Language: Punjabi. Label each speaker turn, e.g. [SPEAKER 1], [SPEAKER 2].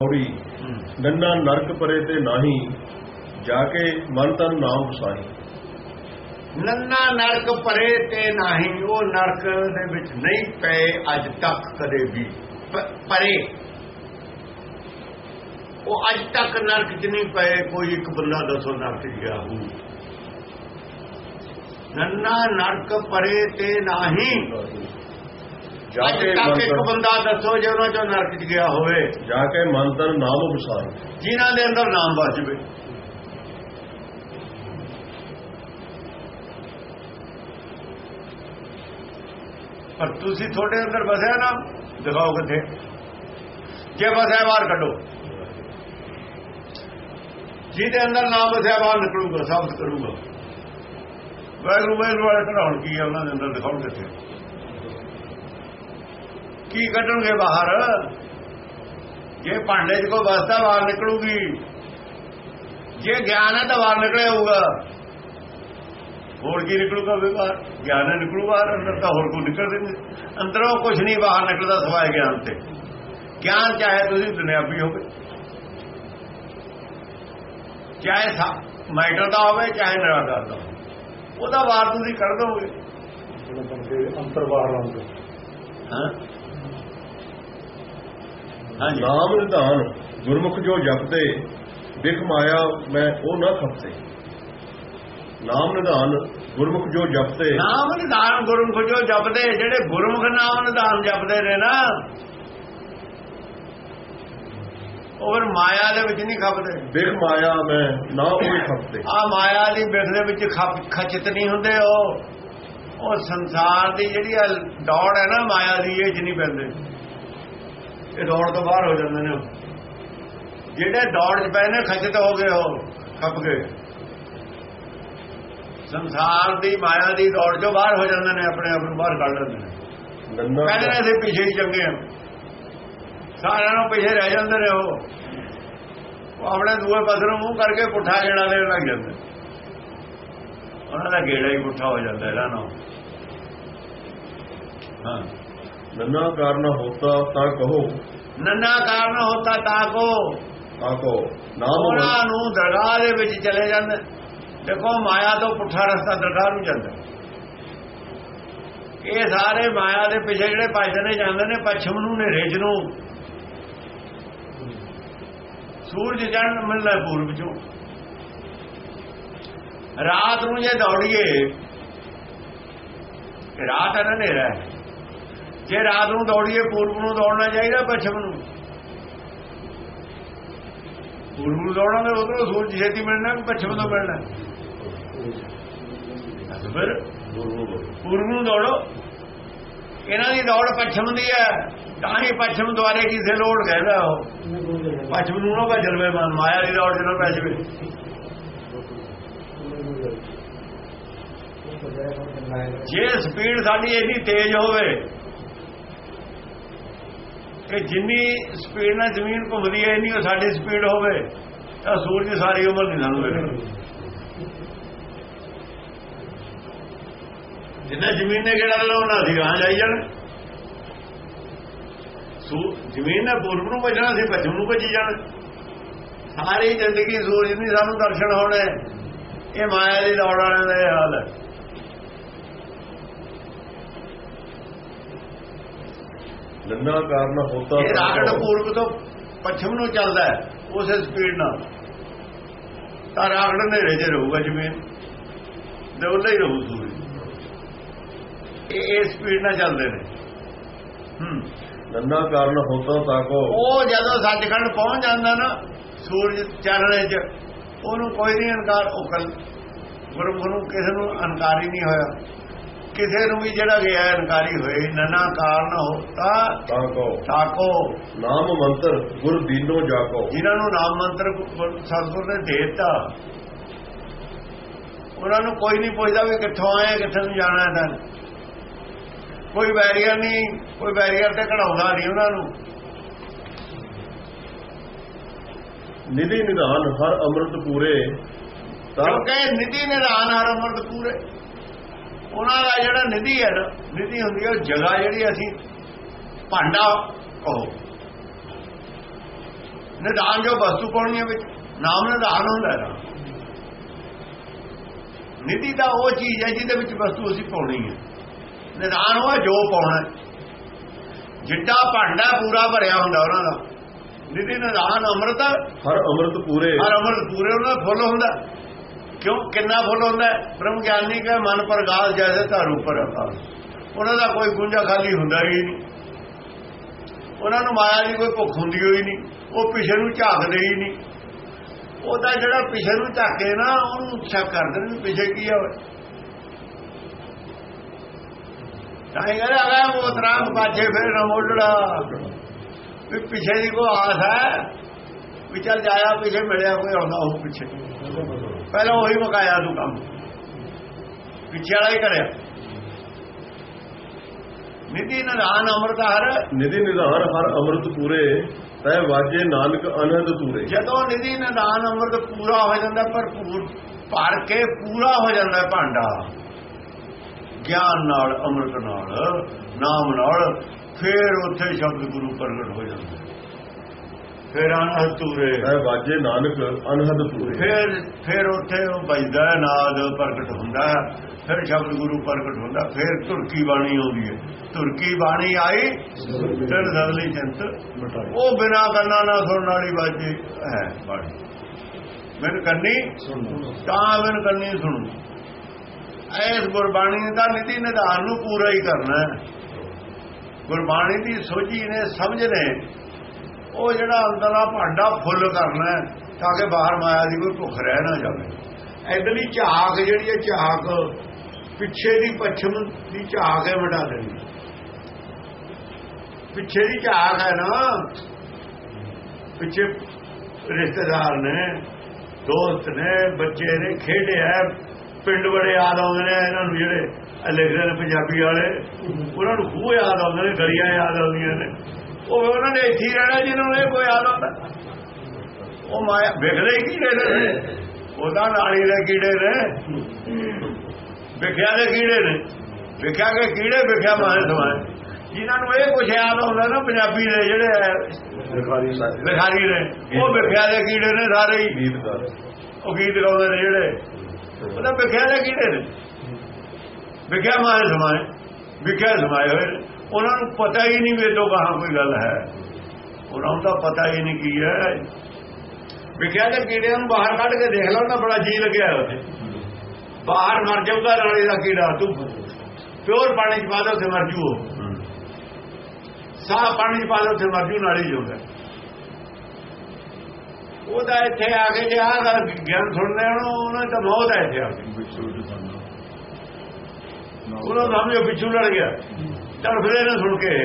[SPEAKER 1] ਔੜੀ ਨੰਨਾ ਨਰਕ ਪਰੇ ਤੇ ਨਾਹੀ, ਜਾ ਕੇ ਮਨ ਤਨ ਨਾਮ ਵਸਾਈ
[SPEAKER 2] ਨੰਨਾ ਨਰਕ ਪਰੇ ਤੇ ਨਹੀਂ, ਉਹ ਨਰਕ ਦੇ ਵਿੱਚ ਨਹੀਂ ਪਏ ਅੱਜ ਤੱਕ ਕਦੇ ਵੀ। ਪਰੇ। ਉਹ ਅੱਜ ਤੱਕ ਨਰਕ 'ਚ ਨਹੀਂ ਪਏ, ਕੋਈ ਇੱਕ ਬੰਦਾ ਦੱਸੋ ਨਰਕ 'ਚ ਗਿਆ ਹੋ ਨੰਨਾ ਨਰਕ ਪਰੇ ਤੇ ਨਹੀਂ।
[SPEAKER 1] ਜਾ ਕੇ
[SPEAKER 2] ਤੱਕ ਇੱਕ ਬੰਦਾ ਦੱਸੋ ਜੇ ਉਹਨਾਂ 'ਚੋਂ ਨਰਕ 'ਚ ਗਿਆ ਹੋਵੇ।
[SPEAKER 1] ਜਾ ਕੇ ਮਨ ਤਨ ਨਾਮ ਵਸਾਈ
[SPEAKER 2] ਜਿਨ੍ਹਾਂ ਦੇ ਅੰਦਰ ਨਾਮ ਵਸ ਜਵੇ। ਪਰ ਤੁਸੀਂ ਤੁਹਾਡੇ ਅੰਦਰ ਵਸਿਆ ਨਾ ਦਿਖਾਓ ਕਿੱਥੇ। ਜੇ ਵਸਿਆ ਬਾਹਰ ਕੱਢੋ। ਜਿਹਦੇ ਅੰਦਰ ਨਾਮ ਵਸਿਆ ਬਾਹਰ ਨਿਕਲੂਗਾ ਸਾਬਤ ਕਰੂਗਾ। ਵੈਗਰੂ ਵੈਗਰੂ ਵਾਲੇ ਕਢਾਉਣ ਕੀ ਹੈ ਉਹਨਾਂ ਦੇ ਅੰਦਰ ਦਿਖਾਉਣ ਕਿੱਥੇ? ਕੀ ਕੱਢਣਗੇ ਬਾਹਰ? ਜੇ ਭਾਂਡੇ 'ਚ ਕੋਈ ਵਸਤਾ ਬਾਹਰ ਨਿਕਲੂਗੀ ਜੇ ਗਿਆਨ ਹੈ ਤਾਂ ਬਾਹਰ ਨਿਕਲਿਆ ਹੋਊਗਾ। ਹੋਰ ਕੀ ਨਿਕਲੂਗਾ ਬਾਹਰ? ਗਿਆਨ ਨਿਕਲੂ ਬਾਹਰ ਅੰਦਰ ਤਾਂ ਹੋਰ ਕੋਈ ਨਿਕਲਦੇ ਨਹੀਂ ਅੰਦਰੋਂ ਕੁਝ ਨਹੀਂ ਬਾਹਰ ਨਿਕਲਦਾ ਸਵਾਏ ਗਿਆਨ ਤੇ। ਗਿਆਨ ਚਾਹੇ ਤੁਸੀਂ ਦੁਨਿਆਵੀ ਹੋਵੇ। ਚਾਹੇ ਸਾ ਮੈਟਰ ਦਾ ਹੋਵੇ ਚਾਹੇ ਨਿਰਾਕਾਰ ਦਾ ਹੋਵੇ। ਉਹਦਾ ਬਾਹਰ ਤੁਸੀਂ ਕੱਢ ਦੋਗੇ।
[SPEAKER 3] ਅੰਤਰ ਬਾਹਰ ਆਉਂਦੇ।
[SPEAKER 2] ਹਾਂ।
[SPEAKER 1] ਨਾਮ ਨਿਧਾਨ ਗੁਰਮੁਖ ਜੋ ਜਪਦੇ ਬਿਖ ਮਾਇਆ ਮੈਂ ਉਹ ਨਾ ਖਪਤੇ। ਨਾਮ ਨਿਧਾਨ ਗੁਰਮੁਖ ਜੋ ਜਪਦੇ।
[SPEAKER 2] ਨਾਮ ਨਿਧਾਨ ਗੁਰਮੁਖ ਜੋ ਜਪਦੇ ਜਿਹੜੇ ਗੁਰਮੁਖ ਨਾਮ ਨਿਧਾਨ ਜਪਦੇ ਨੇ ਨਾ ਉਹ ਫਿਰ ਮਾਇਆ ਦੇ ਵਿੱਚ ਨਹੀਂ ਖਪਦੇ।
[SPEAKER 1] ਬਿਖ ਮਾਇਆ ਮੈਂ ਨਾ ਉਹ ਖਪਤੇ।
[SPEAKER 2] ਆ ਮਾਇਆ ਦੀ ਬਿਖ ਦੇ ਵਿੱਚ ਖਚਿਤ ਨਹੀਂ ਹੁੰਦੇ ਉਹ। ਉਹ ਸੰਸਾਰ ਦੀ ਜਿਹੜੀ ਦੌੜ ਹੈ ਨਾ ਮਾਇਆ ਦੀ ਇਹ ਨਹੀਂ ਪੈਂਦੇ। ਇਹ ਦੌੜ ਤੋਂ ਬਾਹਰ ਹੋ ਜਾਂਦੇ ਨੇ। ਜਿਹੜੇ ਦੌੜ 'ਚ ਪਏ ਨੇ ਖਚਿਤ ਹੋ ਗਏ ਉਹ ਖਪ ਗਏ। ਸੰਸਾਰ ਦੀ ਮਾਇਆ ਦੀ ਦੌੜ 'ਚੋਂ ਬਾਹਰ ਹੋ ਜਾਂਦੇ ਨੇ ਆਪਣੇ ਆਪ ਨੂੰ ਬਾਹਰ ਕੱਢ ਲੈਂਦੇ ਨੇ। ਕਹਿੰਦੇ ਨੇ ਅਸੀਂ ਪਿੱਛੇ ਹੀ ਚੰਗੇ ਹਾਂ। ਸਾਰਿਆਂ ਨੂੰ ਪਿੱਛੇ ਰਹਿ ਜਾਂਦੇ ਨੇ ਉਹ। ਉਹ ਆਪਣੇ ਦੂਏ ਪਾਸੇ ਨੂੰ ਮੂੰਹ ਕਰਕੇ ਪੁੱਠਾ ਗੇੜਾ ਲੈਣ ਲੱਗ ਜਾਂਦੇ। ਉਹਨਾਂ ਦਾ ਗੇੜਾ ਹੀ ਪੁੱਠਾ ਹੋ ਜਾਂਦਾ ਇਹਨਾਂ ਨੂੰ ਹਾਂ।
[SPEAKER 1] ਨੰਨਾ ਕਾਰਨ ਹੋਤਾ ਤਾਂ ਕਹੋ।
[SPEAKER 2] ਨੰਨਾ ਕਾਰਨ ਹੋਤਾ ਤਾਂ ਕੋ।
[SPEAKER 1] ਆਕੋ ਨਾਮ
[SPEAKER 2] ਉਹਨਾਂ ਨੂੰ ਦਰਗਾਹ ਦੇ ਵਿੱਚ ਚਲੇ ਜਾਂਦੇ। ਦੇਖੋ ਮਾਇਆ ਤੋਂ ਪੁੱਠਾ ਰਸਤਾ ਦਰਗਾਹ ਨੂੰ ਜਾਂਦਾ। ਇਹ ਸਾਰੇ ਮਾਇਆ ਦੇ ਪਿੱਛੇ ਜਿਹੜੇ ਭਜਦੇ ਨੇ ਜਾਂਦੇ ਨੇ ਪੱਛਮ ਨੂੰ ਨੇਰੇ ਚ ਨੂੰ। ਸੂਰਜ ਚੜ੍ਹਨ ਮਿਲਦਾ ਪੂਰਬ ਚੋਂ। ਰਾਤ ਨੂੰ ਜੇ ਦੌੜੀਏ ਰਾਤ ਹੈ ਨਾ ਹਨੇਰਾ ਹੈ। ਜੇ ਰਾਤ ਨੂੰ ਦੌੜੀਏ, ਪੂਰਬ ਨੂੰ ਦੌੜਨਾ ਚਾਹੀਦਾ, ਪੱਛਮ ਨੂੰ। ਪੂਰਬ ਨੂੰ ਦੌੜਾਂਗੇ ਉਧਰੋਂ ਸੂਰਜ ਛੇਤੀ ਮਿਲਣਾ ਪੱਛਮ ਤੋਂ ਮਿਲਣਾ? ਫਿਰ, ਪੂਰਬ ਨੂੰ ਦੌੜੋ। ਇਹਨਾਂ ਦੀ ਦੌੜ ਪੱਛਮ ਦੀ ਹੈ। ਤਾਂ ਹੀ ਪੱਛਮ ਦੁਆਰੇ ਕਿਸੇ ਲੋੜ ਕਹਿੰਦਾ ਉਹ। ਪੱਛਮ ਨੂੰ ਨਾ ਭਜਲਵੇ ਮਨ, ਮਾਇਆ ਦੀ ਦੌੜ ਜਿਹਨਾਂ ਪੈ ਜਵੇ ਜੇ ਸਪੀਡ ਸਾਡੀ ਇੰਨੀ ਤੇਜ਼ ਹੋਵੇ ਕਿ ਜਿੰਨੀ ਸਪੀਡ ਨਾਲ ਜ਼ਮੀਨ ਘੁੰਮਦੀ ਹੈ, ਇੰਨੀ ਉਹ ਸਾਡੀ ਸਪੀਡ ਹੋਵੇ, ਤਾਂ ਸੂਰਜ ਸਾਰੀ ਉਮਰ ਨਹੀਂ ਸਾਨੂੰ ਵੇਖਣਾ ਜਿੰਨਾ ਜ਼ਮੀਨ ਨੇ ਕਿਹੜਾ ਲਾਉਣਾ ਸੀ ਗਾਂ ਜਾਈ ਜਾਣ। ਸੂ, ਜ਼ਮੀਨ ਨੇ ਪੂਰਬ ਨੂੰ ਭਜਣਾ ਸੀ, ਪੱਛਮ ਨੂੰ ਭਜੀ ਜਾਣ। ਸਾਰੀ ਜ਼ਿੰਦਗੀ ਸੂਰਜ ਨਹੀਂ ਸਾਨੂੰ ਦਰਸ਼ਨ ਹੋਣਾ। ਇਹ ਮਾਇਆ ਦੀ ਦੌੜ ਵਾਲਿਆਂ ਦਾ ਹਾਲ ਹੈ।
[SPEAKER 1] ਨੰਨਾ ਕਾਰਨ ਹੋਤਾ
[SPEAKER 2] ਇਹ ਰਾਕਟ। ਪੂਰਬ ਤੋਂ ਪੱਛਮ ਨੂੰ ਚੱਲਦਾ ਹੈ ਉਸੇ ਸਪੀਡ ਨਾਲ। ਤਾਂ ਰਾਕਟ ਹਨੇਰੇ 'ਚ ਰਹੂਗਾ ਜ਼ਮੀਨ ਤੇ ਉੱਲੇ ਹੀ ਰਹੂ ਸੂਰਜ। ਇਹ ਇਹ ਸਪੀਡ ਨਾਲ ਚੱਲਦੇ ਨੇ। ਹੂੰ।
[SPEAKER 1] ਨੰਨਾ ਕਾਰਨ ਹੋਤਾ ਤਾਂ ਕੋ
[SPEAKER 2] ਉਹ ਜਦੋਂ ਸੱਚਖੰਡ ਪਹੁੰਚ ਜਾਂਦਾ ਨਾ ਸੂਰਜ ਚਾਨਣੇ 'ਚ ਉਹਨੂੰ ਕੋਈ ਨਹੀਂ ਅਨਕਾਰ ਉਹ ਕੱਲ ਗੁਰੂ ਨੂੰ ਕਿਸੇ ਨੂੰ ਅਨਕਾਰ ਹੀ ਨਹੀਂ ਹੋਇਆ। ਕਿਸੇ ਨੂੰ ਵੀ ਜਿਹੜਾ ਗਿਆ ਅਨਕਾਰੀ ਹੋਏ ਨਨਾ ਕਾਰਨ ਹੋਤਾ
[SPEAKER 1] ਤਾਂ
[SPEAKER 2] ਤਾਕੋ।
[SPEAKER 1] ਨਾਮ ਮੰਤਰ ਗੁਰ ਦੀਨੋ ਜਾਕੋ।
[SPEAKER 2] ਜਿਨ੍ਹਾਂ ਨੂੰ ਨਾਮ ਮੰਤਰ ਗੁਰ- ਸਤਿਗੁਰ ਨੇ ਦੇ ਦਿੱਤਾ। ਉਹਨਾਂ ਨੂੰ ਕੋਈ ਨਹੀਂ ਪੁੱਛਦਾ ਵੀ ਕਿੱਥੋਂ ਆਏ ਕਿੱਥੇ ਨੂੰ ਜਾਣਾ ਹੈ ਤਾਂ। ਕੋਈ ਬੈਰੀਅਰ ਨਹੀਂ ਕੋਈ ਬੈਰੀਅਰ ਤੇ ਕਢਾਉਂਦਾ ਨਹੀਂ ਉਹਨਾਂ ਨੂੰ।
[SPEAKER 1] ਨਿਧੀ ਨਿਧਾਨ ਹਰ ਅੰਮ੍ਰਿਤ ਪੂਰੇ ਤਾਂ
[SPEAKER 2] ਕਿਉਂਕਿ ਨਿਧੀ ਨਿਧਾਨ ਹਰ ਅਮਰਤ ਪੂਰੇ। ਉਹਨਾਂ ਦਾ ਜਿਹੜਾ ਨਿਧੀ ਹੈ ਨਾ ਨਿਧੀ ਹੁੰਦੀ ਹੈ ਉਹ ਜਗ੍ਹਾ ਜਿਹੜੀ ਅਸੀਂ ਭਾਂਡਾ ਕਹੋ। ਨਿਦਾਨ ਜੋ ਵਸਤੂ ਪਾਉਣੀ ਹੈ ਵਿੱਚ ਨਾਮ ਨਿਦਾਨ ਹੁੰਦਾ ਹੈ ਨਿਧੀ ਦਾ ਉਹ ਚੀਜ਼ ਹੈ ਜਿਹਦੇ ਵਿੱਚ ਵਸਤੂ ਅਸੀਂ ਪਾਉਣੀ ਹੈ। ਨਿਦਾਨ ਉਹ ਜੋ ਪਾਉਣਾ। ਜਿੱਡਾ ਭਾਂਡਾ ਪੂਰਾ ਭਰਿਆ ਹੁੰਦਾ ਉਹਨਾਂ ਦਾ ਨਿਧੀ ਨਿਦਾਨ ਅੰਮ੍ਰਿਤ।
[SPEAKER 1] ਹਰ ਅੰਮ੍ਰਿਤ ਪੂਰੇ।
[SPEAKER 2] ਹਰ ਅੰਮ੍ਰਿਤ ਪੂਰੇ ਉਹਨਾਂ ਦਾ ਫੁੱਲ ਹੁੰਦਾ। ਕਿਉਂ? ਕਿੰਨਾ ਫੁੱਲ ਹੁੰਦਾ ਬ੍ਰਹਮ ਗਿਆਨੀ ਕਾ ਮਨ ਪ੍ਰਗਾਸ ਜੈਸੇ ਧਾਰੂ ਪਰ ਆਕਾਸ਼ ਉਹਨਾਂ ਦਾ ਕੋਈ ਗੁੰਜਾ ਖਾਲੀ ਹੁੰਦਾ ਹੀ ਨਹੀਂ। ਉਹਨਾਂ ਨੂੰ ਮਾਇਆ ਦੀ ਕੋਈ ਭੁੱਖ ਹੁੰਦੀ ਹੋਈ ਨਹੀਂ। ਉਹ ਪਿਛੇ ਨੂੰ ਝਾਕਦੇ ਹੀ ਨਹੀਂ। ਉਹਦਾ ਜਿਹੜਾ ਪਿਛੇ ਨੂੰ ਝਾਕੇ ਨਾ, ਉਹਨੂੰ ਸ਼ੱਕ ਕਰਦੇ ਨੇ ਵੀ ਪਿਛੇ ਕੀ ਹੋਵੇ ਤਾਂ ਇਹ ਕਹਿੰਦੇ ਅਗਾ ਮੋਤਰਾਮ ਪਾਛੇ ਫਿਰ ਨਾ ਮੋੜੜਾ ਵੀ ਪਿਛੇ ਦੀ ਕੋਈ ਆਸ ਹੈ? ਵੀ ਚੱਲ ਜਾਇਆ ਪਿਛੇ ਮਿਲਿਆ, ਕੋਈ ਆਉਂਦਾ ਉਹ ਪਿੱਛੇ। ਪਹਿਲਾਂ ਉਹੀ ਮਕਾਇਆ ਤੂੰ ਕੰਮ। ਪਿੱਛੇ ਵਾਲਾ ਹੀ ਕਰਿਆ? ਨਿਧੀ ਨਿਧਾਨ ਅੰਮ੍ਰਿਤ ਹਰ
[SPEAKER 1] ਨਿਧੀ ਨਿਧਾਨ ਹਰ ਅੰਮ੍ਰਿਤ ਪੂਰੇ ਤੈ ਵਾਜੇ ਨਾਨਕ ਅਨਹਦ ਤੂਰੇ
[SPEAKER 2] ਜਦੋਂ ਨਿਧੀ ਨਿਧਾਨ ਅੰਮ੍ਰਿਤ ਪੂਰਾ ਹੋ ਜਾਂਦਾ ਭਰਪੂਰ ਭਰ ਕੇ ਪੂਰਾ ਹੋ ਜਾਂਦਾ ਭਾਂਡਾ। ਗਿਆਨ ਨਾਲ ਅੰਮ੍ਰਿਤ ਨਾਲ ਨਾਮ ਨਾਲ ਫਿਰ ਉੱਥੇ ਸ਼ਬਦ ਗੁਰੂ ਪ੍ਰਗਟ ਹੋ ਜਾਂਦਾ। ਫਿਰ ਅਨਹਦ ਤੂਰੇ।
[SPEAKER 1] ਤੈ ਵਾਜੇ ਨਾਨਕ ਅਨਹਦ ਤੂਰੇ।
[SPEAKER 2] ਫਿਰ ਫਿਰ ਉੱਥੇ ਉਹ ਵੱਜਦਾ ਨਾਦ ਪ੍ਰਗਟ ਹੁੰਦਾ ਫਿਰ ਸ਼ਬਦ ਗੁਰੂ ਪ੍ਰਗਟ ਹੁੰਦਾ ਫਿਰ ਤੁਰਕੀ ਬਾਣੀ ਆਉਂਦੀ ਹੈ। ਤੁਰਕੀ ਬਾਣੀ ਆਈ ਫਿਰ ਦਰਲੀ ਚੰਤ। ਉਹ ਬਿਨਾ ਕੰਨਾਂ ਨਾਲ ਸੁਣਨ ਵਾਲੀ ਬਾਜੀ ਹੈ ਬਾਣੀ। ਮੈਨੂੰ ਕੰਨੀ ਤਾਂ ਮੈਨੂੰ ਕੰਨੀ ਸੁਣੂ ਐਸ ਗੁਰਬਾਣੀ ਦਾ ਨਿਧੀ ਨਿਧਾਨ ਨੂੰ ਪੂਰਾ ਹੀ ਕਰਨਾ ਹੈ। ਗੁਰਬਾਣੀ ਦੀ ਸੋਝੀ ਨੇ ਸਮਝ ਨੇ ਉਹ ਜਿਹੜਾ ਅੰਦਰ ਆ ਭਾਂਡਾ ਫੁੱਲ ਕਰਨਾ ਤਾਂ ਕਿ ਬਾਹਰ ਮਾਇਆ ਦੀ ਕੋਈ ਭੁੱਖ ਰਹਿ ਨਾ ਜਾਵੇ। ਇਧਰਲੀ ਝਾਕ ਜਿਹੜੀ ਹੈ, ਝਾਕ ਪਿੱਛੇ ਦੀ ਪੱਛਮ ਦੀ ਝਾਕ ਹੈ ਵਟਾ ਦੇਣੀ। ਪਿੱਛੇ ਦੀ ਝਾਕ ਹੈ ਨਾ, ਪਿੱਛੇ ਰਿਸ਼ਤੇਦਾਰ ਨੇ, ਦੋਸਤ ਨੇ, ਬੱਚੇ ਨੇ, ਖੇਡਿਆ ਪਿੰਡ ਬੜੇ ਯਾਦ ਆਉਂਦੇ ਨੇ ਇਹਨਾਂ ਨੂੰ ਜਿਹੜੇ ਇਹ ਲਿਖਦੇ ਨੇ ਪੰਜਾਬੀ ਵਾਲੇ, ਉਹਨਾਂ ਨੂੰ ਖੂਹ ਯਾਦ ਆਉਂਦੇ ਨੇ, ਗਲੀਆਂ ਯਾਦ ਆਉਂਦੀਆਂ ਨੇ। ਉਹ ਉਹਨਾਂ ਨੇ ਇੱਥੇ ਰਹਿਣਾ ਜਿਹਨਾਂ ਨੂੰ ਇਹ ਕੋਈ ਆਉਂਦਾ ਉਹ ਮਾਇਆ ਵਿਖਦੇ ਹੀ ਕੀੜੇ ਨੇ। ਉਹਦਾ ਨਾਲੀ ਦੇ ਕੀੜੇ ਨੇ। ਵਿਖਿਆ ਦੇ ਕੀੜੇ ਨੇ। ਵਿਖਿਆ ਕੇ ਕੀੜੇ ਵਿਖਿਆ ਮਾਰੇ ਸਮਾਏ। ਜਿਨ੍ਹਾਂ ਨੂੰ ਇਹ ਕੁਝ ਯਾਦ ਆਉਂਦਾ ਨਾ ਪੰਜਾਬੀ ਦੇ ਜਿਹੜੇ ਹੈ
[SPEAKER 3] ਲਿਖਾਰੀ
[SPEAKER 2] ਨੇ। ਉਹ ਵਿਖਿਆ ਦੇ ਕੀੜੇ ਨੇ ਸਾਰੇ ਹੀ।
[SPEAKER 1] ਗੀਤਕਾਰ
[SPEAKER 2] ਉਹ ਗੀਤ ਗਾਉਂਦੇ ਨੇ ਜਿਹੜੇ। ਉਹਦਾ ਵਿਖਿਆ ਦੇ ਕੀੜੇ ਨੇ। ਵਿਖਿਆ ਮਾਰੇ ਸਮਾਏ। ਵਿਖਿਆ ਸਮਾਏ ਹੋਏ ਨੇ। ਉਹਨਾਂ ਨੂੰ ਪਤਾ ਹੀ ਨਹੀਂ ਵੀ ਤੋਂ ਕਹਾਂ ਕੋਈ ਗੱਲ ਹੈ। ਉਹਨਾਂ ਨੂੰ ਤਾਂ ਪਤਾ ਹੀ ਨਹੀਂ ਕੀ ਹੈ। ਵਿਖਿਆ ਦੇ ਕੀੜਿਆਂ ਨੂੰ ਬਾਹਰ ਕੱਢ ਕੇ ਦੇਖ ਲਓ ਤਾਂ ਬੜਾ ਜੀ ਲੱਗਿਆ ਉੱਥੇ। ਬਾਹਰ ਮਰ ਜਾਊਗਾ ਨਾਲੇ ਦਾ ਕੀੜਾ ਤੂੰ ਪਿਓਰ ਪਾਣੀ ਚ ਪਾ ਦੋ ਤੇ ਮਰ ਜੂ ਉਹ ਸਾਫ਼ ਪਾਣੀ ਚ ਪਾ ਦੋ ਤੇ ਮਰ ਜੂ ਨਾਲੀ ਜੋਗਾ। ਉਹਦਾ ਇੱਥੇ ਆ ਕੇ ਜੇ ਆਹ ਗੱਲ ਗਿਆਨ ਸੁਣਨੇ ਨੂੰ ਉਹਨਾਂ ਤਾਂ ਮੌਤ ਹੈ ਇੱਥੇ ਆ ਕੇ। ਉਹਨਾਂ ਦਾ। ਸਮਝੋ ਪਿੱਛੂ ਲੜ ਗਿਆ। ਤੜਫਦੇ ਨੇ ਸੁਣ ਕੇ।